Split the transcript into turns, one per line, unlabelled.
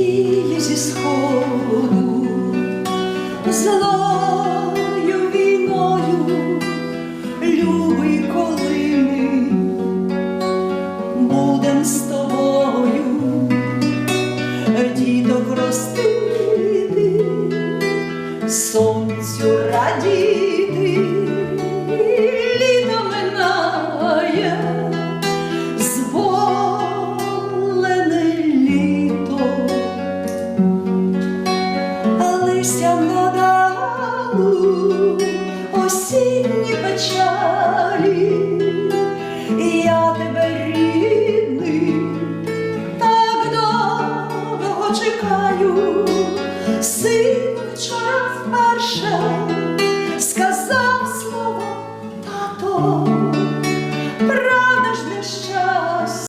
віє зі сходу, злою війною, любий коли ми будем з тобою, діток ростити, сонцю радіти. листям надалу осінні печалі, і я тебе рідний, так довго чекаю, син вчора вперше сказав слово тато.